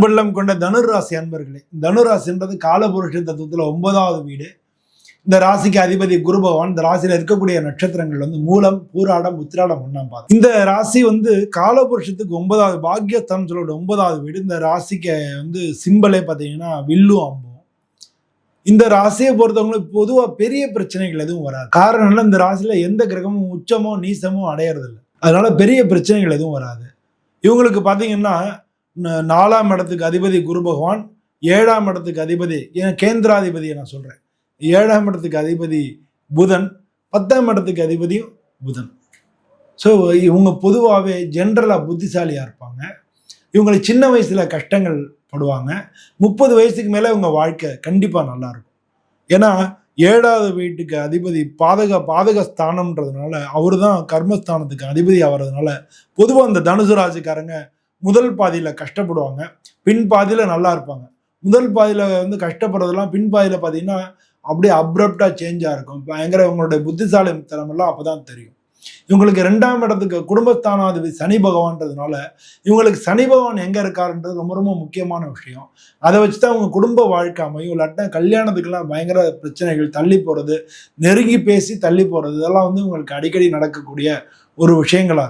அன்புள்ளம் கொண்ட தனுராசி அன்பர்களே தனுராசின்றது காலபுருஷ தத்துவத்தில் ஒன்பதாவது வீடு. இந்த ராசிக்கு அதிபதி குரு பகவான் இந்த ராசியில் இருக்கக்கூடிய நட்சத்திரங்கள் வந்து மூலம் பூராடம் உத்திராடம் ஒன்றாம் பாதம். இந்த ராசி வந்து காலபுருஷத்துக்கு ஒன்பதாவது பாக்கியஸ்தானம் சொல்லக்கூடிய ஒன்பதாவது வீடு. இந்த ராசிக்கு வந்து சிம்பலே பார்த்தீங்கன்னா வில்லு அம்பும் இந்த ராசியை பொறுத்தவங்களுக்கு பொதுவாக பெரிய பிரச்சனைகள் எதுவும் வராது. காரணம் இந்த ராசியில் எந்த கிரகமும் உச்சமோ நீசமோ அடையறதில்லை. அதனால பெரிய பிரச்சனைகள் எதுவும் வராது. இவங்களுக்கு பார்த்தீங்கன்னா நாலாம் இடத்துக்கு அதிபதி குரு பகவான் ஏழாம் இடத்துக்கு அதிபதி ஏன் கேந்திராதிபதியை நான் சொல்கிறேன் ஏழாம் இடத்துக்கு அதிபதி புதன் பத்தாம் இடத்துக்கு அதிபதியும் புதன். ஸோ இவங்க பொதுவாகவே ஜென்ரலாக புத்திசாலியாக இருப்பாங்க. இவங்களுக்கு சின்ன வயசில் கஷ்டங்கள் படுவாங்க. முப்பது வயசுக்கு மேலே இவங்க வாழ்க்கை கண்டிப்பாக நல்லாயிருக்கும் ஏன்னா ஏழாவது வீட்டுக்கு அதிபதி பாதக பாதக ஸ்தானம்ன்றதுனால அவர் தான் கர்மஸ்தானத்துக்கு அதிபதி ஆகிறதுனால பொதுவாக இந்த தனுசு ராசிக்காரங்க முதல் பாதியில் கஷ்டப்படுவாங்க பின் பாதியில் நல்லா இருப்பாங்க. முதல் பாதியில் வந்து கஷ்டப்படுறதெல்லாம் பின் பாதியில் பார்த்தீங்கன்னா அப்படியே அப்ரப்டாக சேஞ்சாக இருக்கும். பயங்கர இவங்களுடைய புத்திசாலி திறமெல்லாம் அப்போ தான் தெரியும். இவங்களுக்கு ரெண்டாம் இடத்துக்கு குடும்பஸ்தானாதிபதி சனி பகவான்றதுனால இவங்களுக்கு சனி பகவான் எங்கே இருக்காருன்றது ரொம்ப ரொம்ப முக்கியமான விஷயம். அதை வச்சு தான் அவங்க குடும்ப வாழ்க்கை அமையும். இல்லாட்டா கல்யாணத்துக்கெல்லாம் பயங்கர பிரச்சனைகள் தள்ளி போகிறது நெருங்கி பேசி தள்ளி போகிறது இதெல்லாம் வந்து உங்களுக்கு அடிக்கடி நடக்கக்கூடிய ஒரு விஷயங்களாக இருக்கும்.